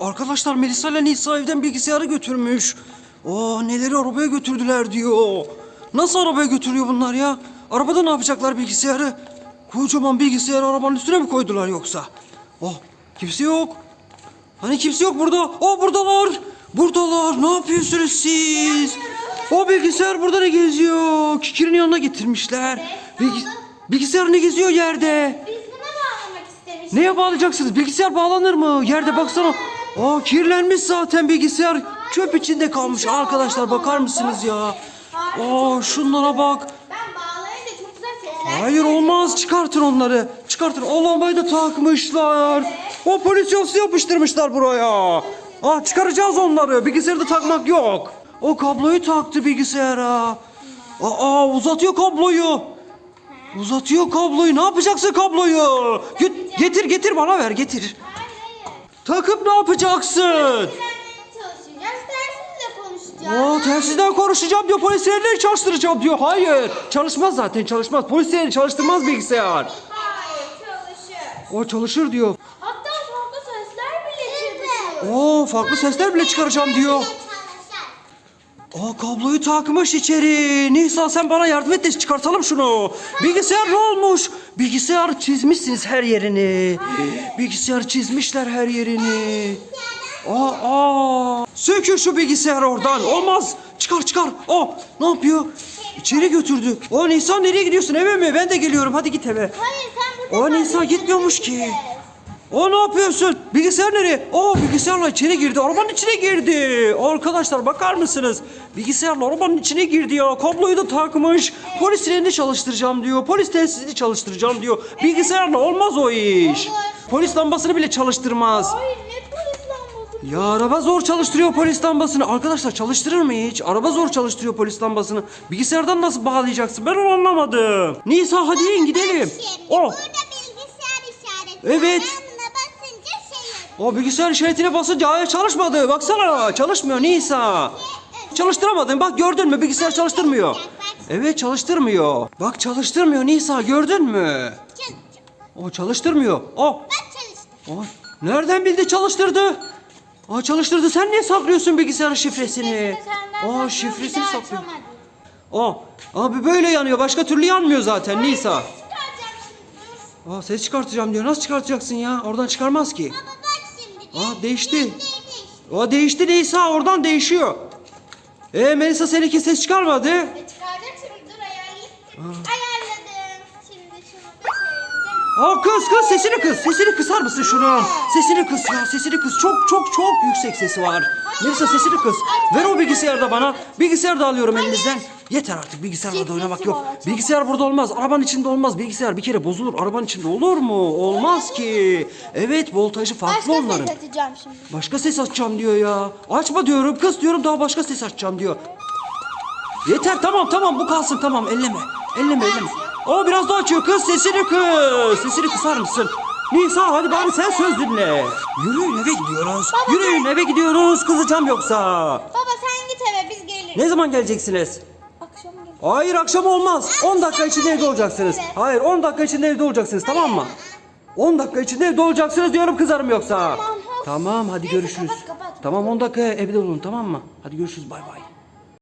Arkadaşlar Melisa ile Nisa evden bilgisayarı götürmüş. Oo neleri arabaya götürdüler diyor. Nasıl arabaya götürüyor bunlar ya? Arabada ne yapacaklar bilgisayarı? Kocaman bilgisayarı arabanın üstüne mi koydular yoksa? Oh kimse yok. Hani kimse yok burada. Oh buradalar. Buradalar. Ne yapıyorsunuz siz? O bilgisayar burada ne geziyor? Kikirin yanına getirmişler. Bilgi- bilgisayar ne geziyor yerde? Neye bağlayacaksınız? Bilgisayar bağlanır mı? Yerde baksana. Aa kirlenmiş zaten bilgisayar. Çöp içinde kalmış arkadaşlar bakar mısınız ya? Aa şunlara bak. Hayır olmaz çıkartın onları. Çıkartın. O lambayı da takmışlar. O polis yası yapıştırmışlar buraya. Aa çıkaracağız onları. Bilgisayarda takmak yok. O kabloyu taktı bilgisayara. Aa uzatıyor kabloyu. Uzatıyor kabloyu. Ne yapacaksın kabloyu? Get- getir getir bana ver getir. Takıp ne yapacaksın? Aa telsizden konuşacağım diyor. Polislerle çalıştıracağım diyor. Hayır. Çalışmaz zaten çalışmaz. Polisleri çalıştırmaz bilgisayar. Hayır çalışır. O çalışır diyor. Hatta farklı sesler bile çıkıyor. Oo farklı sesler bile çıkaracağım diyor. Aa kabloyu takmış içeri. Nisa sen bana yardım et de çıkartalım şunu. Bilgisayar ne olmuş? Bilgisayar çizmişsiniz her yerini. Bilgisayar çizmişler her yerini. Aa, aa. Sökün şu bilgisayarı oradan. Olmaz. Çıkar çıkar. Aa ne yapıyor? İçeri götürdü. O Nisa nereye gidiyorsun eve mi? Ben de geliyorum. Hadi git eve. Hayır sen burada O Nisa kal, gitmiyormuş ki. O ne yapıyorsun? Bilgisayar nereye? Oo bilgisayarla içeri girdi. Arabanın içine girdi. Arkadaşlar bakar mısınız? Bilgisayarla arabanın içine girdi ya. Kabloyu da takmış. Polis sirenini çalıştıracağım diyor. Polis telsizini çalıştıracağım diyor. Bilgisayarla olmaz o iş. Polis lambasını bile çalıştırmaz. Hayır ne polis lambası? Ya araba zor çalıştırıyor polis lambasını. Arkadaşlar çalıştırır mı hiç? Araba zor çalıştırıyor polis lambasını. Bilgisayardan nasıl bağlayacaksın? Ben onu anlamadım. Nisa hadi in gidelim. Oh. Burada bilgisayar işareti. Evet. Ben buna basınca şey yapıyor. O bilgisayar işaretine basınca hayır çalışmadı. Baksana çalışmıyor Nisa. Çalıştıramadın. Bak gördün mü bilgisayar çalıştırmıyor. Evet çalıştırmıyor. Bak çalıştırmıyor Nisa gördün mü? O çalıştırmıyor. O. Ben o. Nereden bildi çalıştırdı? Aa çalıştırdı. Sen niye saklıyorsun bilgisayarın şifresini? Aa şifresini saklıyor. O. Abi böyle yanıyor. Başka türlü yanmıyor zaten Nisa. Aa ses çıkartacağım diyor. Nasıl çıkartacaksın ya? Oradan çıkarmaz ki. Baba. Aa değişti. O değişti Nisa oradan değişiyor. E Melisa seninki ses çıkarmadı. Çıkaracağım şimdi dur ayarlayayım. Ayarladım. Şimdi şunu da çevireceğim. Aa kız kız sesini kız. Sesini kısar mısın şunu? Sesini kıs ya sesini kıs. Çok çok çok yüksek sesi var. Melisa sesini kıs. Ver o bilgisayarı da bana. Bilgisayarı da alıyorum elinizden. Yeter artık bilgisayarla da oynamak yok. Bilgisayar burada olmaz. Arabanın içinde olmaz. Bilgisayar bir kere bozulur. Arabanın içinde olur mu? Olmaz ki. Evet voltajı farklı Başka onların. ses açacağım şimdi. Başka ses açacağım diyor ya. Açma diyorum kız diyorum daha başka ses açacağım diyor. Yeter tamam tamam bu kalsın tamam elleme. Elleme elleme. O biraz daha açıyor kız sesini kız. Sesini kısar mısın? Nisa hadi bari sen söz dinle. Yürüyün eve gidiyoruz. Baba, Yürüyün eve gidiyoruz kızacağım yoksa. Baba sen git eve biz geliriz. Ne zaman geleceksiniz? Akşam geliriz. Hayır akşam olmaz. 10 dakika içinde evde olacaksınız. Hayır 10 dakika içinde evde olacaksınız tamam mı? 10 dakika içinde evde olacaksınız diyorum kızarım yoksa. Tamam. Tamam hadi Neyse, görüşürüz. kapat, kapat. Tamam 10 dakika evde olun tamam mı? Hadi görüşürüz bay bay.